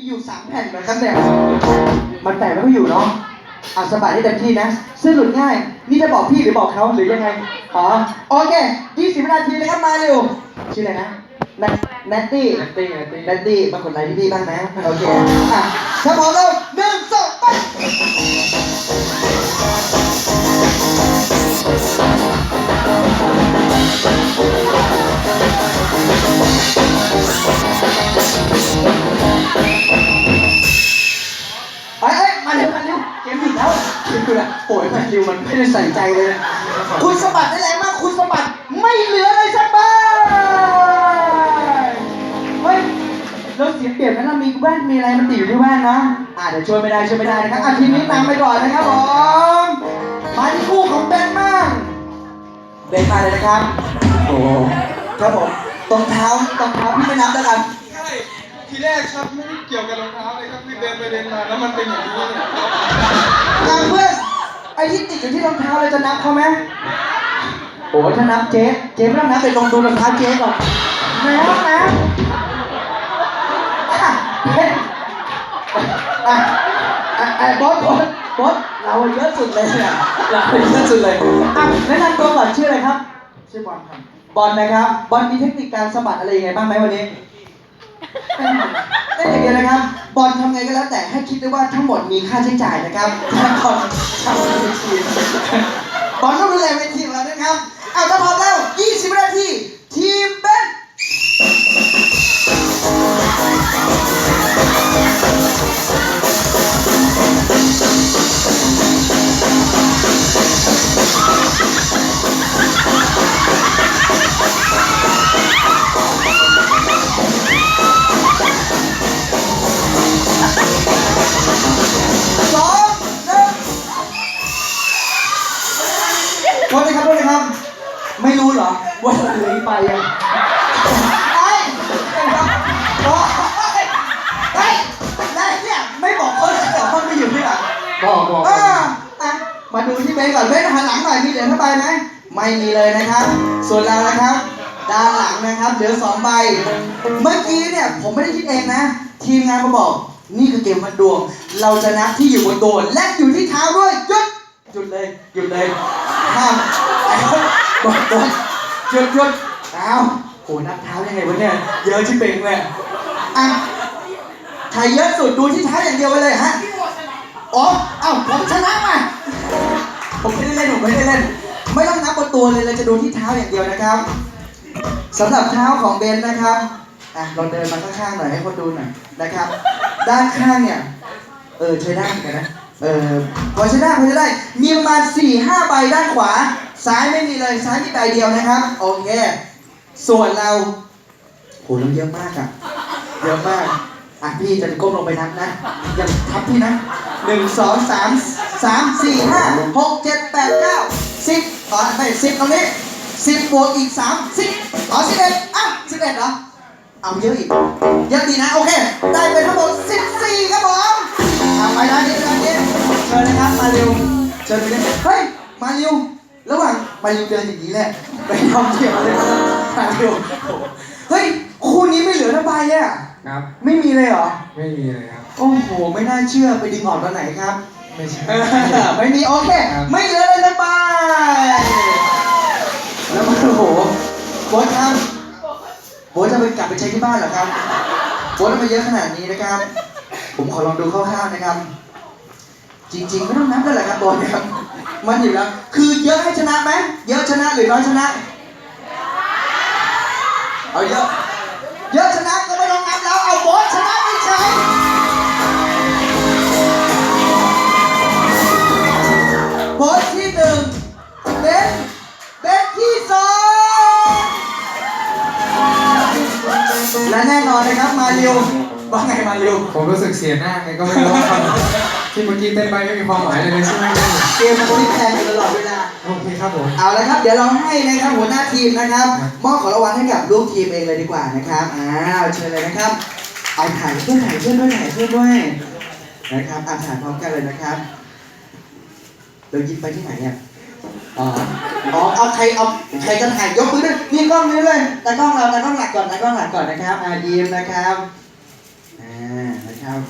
มีอยู่สามแผ่นนะครับเนี่ยมันแตกแล้วก็อยู่เนาะอะสะบัดให้เต็มที่นะเสื้อหลุดง่าย นี่จะบอกพี่หรือบอกเขาหรือยังไง อ๋อ โอเค20วินาทีนะครับมาเร็ว ชื่ออะไรนะแนแนตตี้นัตตี้นัตตี้แนตตี้มากดไลค์ที่พี่บ้างนะ โอเค อะถ้าพร้อมแล้วหนึ่งสองไป แล้วโอ้ยมาเร็วมันไม่ได้ใส่ใจเลยนะคุณสะบัดได้แรงมากคุณสะบัดไม่เหลือเลยสักใบเฮ้ยเราเสียเปรียบนะเรามีแว่นมีอะไรมันติดอยู่ที่แว่นนะอ่าเดี๋ยวช่วยไม่ได้ช่วยไม่ได้นะครับอะทีมนี้นำไปก่อนนะครับผมมาที่คู่ของเบนบ้างเบนมาเลยนะครับโอ้โหครับผมตรงเท้ารองเท้าพี่ไม่นับแล้วกันใช่ทีแรกครับไม่ได้เกี่ยวกับรองเท้าเลยครับคือเดินไปเดินมาแล้วมันเป็นอย่างนี้เนี่ยงานเพื่อน ไอ้ที่ติดอยู่ที่รองเท้าเราจะนับเขาไหมโอ้ถ้านับเจ๊เจ๊ไม่ต้องนับแต่ลองดูรองเท้าเจ๊ก่อนนับนะอะเฮ้ยอะอะอะบอสบอสบอสเราเยอะสุดเลยเนี่ยเราเยอะสุดเลยอะแนะนำตัวก่อนชื่ออะไรครับ ชื่อบอลครับ บอลนะครับ บอลมีเทคนิคการสะบัดอะไรยังไงบ้างไหมวันนี้เต้นอย่างเดียวนะครับ บอลทำไงก็แล้วแต่ให้คิดด้วยว่าทั้งหมดมีค่าใช้จ่ายนะครับถ้าบอลทำเวทีบอลต้องดูแลเวทีของเรานะครับเอาถ้าพอแล้ ไม่รู้เหรอ ว่าเหลืออีกไปยังไอ้โอ้ยเฮ้ยได้เนี่ยไม่บอกคนเลยเหรอมันไม่อยู่ที่หลังบอกบอกอ่าอะมาดูที่เบนก่อนเบนหันหลังหน่อยมีเหรียญเท่าใบไหมไม่มีเลยนะครับ ส่วนเรานะครับ ด้านหลังนะครับเหลือสองใบ เมื่อกี้เนี่ยผมไม่ได้คิดเองนะ ทีมงานมาบอก นี่คือเกมวัดดวง เราจะนับที่อยู่บนตัวและอยู่ที่เท้าด้วยหยุดหยุดเลยหยุดเลยห้าม ไอ้คนบดบดหยุดหยุดเอาโหนับเท้ายังไงวะเนี่ย เยอะชิบเป่งเลยอะใครเยอะสุดดูที่เท้าอย่างเดียวไปเลยฮะอ๋อเอ้าผมชนะมาผมไม่ได้เล่นผมไม่ได้เล่น ไม่ต้องนับบนตัวเลยเราจะดูที่เท้าอย่างเดียวนะครับสำหรับเท้าของเบนนะครับอะเราเดินมาข้างๆหน่อยให้คนดูหน่อยนะครับ ด้านข้างเนี่ยเออใช้ได้เหมือนกันนะเออพอใช้ได้พอใช้ได้มีประมาณ4ี่ห้าใบด้านขวา ซ้ายไม่มีเลยซ้ายมีใบเดียวนะครับโอเคส่วนเราโหเราเยอะมากอะเยอะมากอะพี่จะก้มลงไปนับนะอย่าทับพี่นะหนึ่งสองสามสามสี่ห้าหกเจ็ดแปดเก้าสิบต่อไปสิบตรงนี้สิบบวกอีกสามสิบต่อสิบเอ็ดอะสิบเอ็ดเหรอเอาเยอะอีกเยอะดีนะ โอเค ได้ไปทั้งหมดสิบสี่ครับผมอะไปด้านนี้ด้านนี้เชิญนะครับมาเร็วเชิญไปเลยเฮ้ยมาเร็ว ระหว่างมาเร็วเดินอย่างนี้แหละ ไปทำเที่ยวอะไรมามาเร็วเฮ้ยคู่นี้ไม่เหลือทั้งใบอะครับ ไม่มีเลยเหรอ ไม่มีเลยครับ โอ้โห ไม่น่าเชื่อไปดึงออกตอนไหนครับ ไม่ใช่ ไม่มีโอเค ครับ ไม่เหลือเลยทั้งใบแล้วมันโอ้โหโบ๊ทครับโบ๊ทจะไปกลับไปใช้ที่บ้านเหรอครับโบ๊ททำไมเยอะขนาดนี้นะครับ ผมขอลองดูคร่าวๆนะครับ จริงๆไม่ต้องนับแล้วแหละครับโบ๊ทครับ มันอยู่แล้ว คือเยอะให้ชนะไหมเยอะชนะหรือน้อยชนะ เอาเยอะ เยอะชนะก็ไม่ต้องนับแล้วเอาโบ๊ทชนะไม่ใช่โพสที่หนึ่งเบนเบนที่สองและแน่นอนนะครับมาเร็วว่าไงมาเร็วผมรู้สึกเสียหน้าไงก็ไม่รู้ที่เมื่อกี้เต้นไปไม่มีความหมายเลยใช่ไหม มมันพลิกแพงอยู่ตลอดเวลา โอเคครับผม เอาละครับ เดี๋ยวเราให้นะครับหัวหน้าทีมนะครับมอบของรางวัลให้กับลูกทีมเองเลยดีกว่านะครับอ้าวเชิญเลยนะครับ เอาถ่ายเพื่อนถ่ายเพื่อนด้วยถ่ายเพื่อนด้วยนะครับอาถ่ายพร้อมกันเลยนะครับเรายิ้มไปที่ไหนเนี่ยอ๋อเอาใครเอาใครจะถ่ายยกมือด้วยนี่กล้องนี้เลยแต่กล้องเราแต่กล้องหลักก่อนแต่กล้องหลักก่อนนะครับอายิ้มนะครับอ่านะครับ